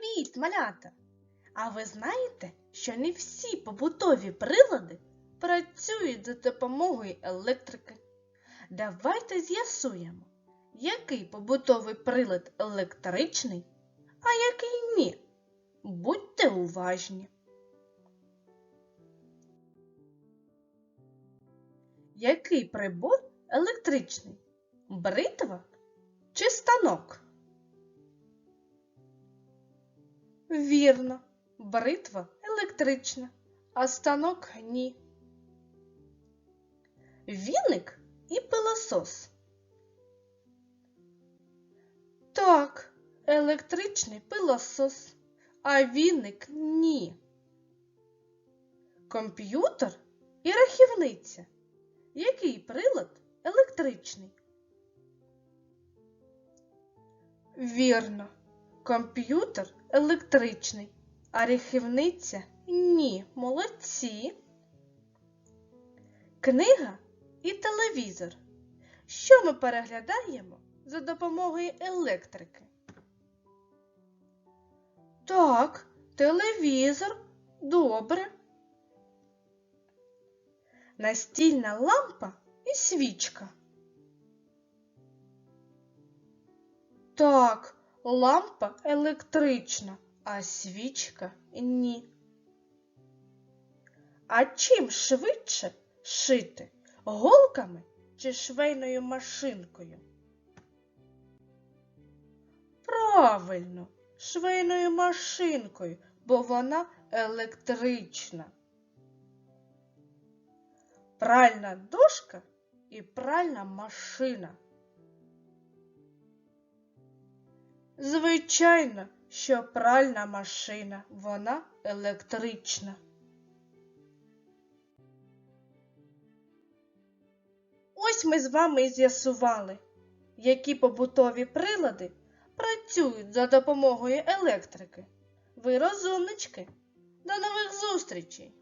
Привіт, малята! А ви знаєте, що не всі побутові прилади працюють за допомогою електрики? Давайте з'ясуємо, який побутовий прилад електричний, а який ні. Будьте уважні. Який прибор електричний? Бритва чи станок? Вірно, бритва електрична, а станок ні. Віник і пилосос. Так, електричний пилосос, а віник ні. Комп'ютер і рахівниця. Який прилад електричний? Вірно, комп'ютер електричний, а рахівниця ні. Молодці. Книга і телевізор. Що ми переглядаємо за допомогою електрики? Так, телевізор. Добре. Настільна лампа і свічка. Так, лампа електрична, а свічка ні. А чим швидше шити? Голками чи швейною машинкою? Правильно, швейною машинкою, бо вона електрична. Пральна дошка і пральна машина. Звичайно, що пральна машина, вона електрична. Ось ми з вами і з'ясували, які побутові прилади працюють за допомогою електрики. Ви розумнички. До нових зустрічей!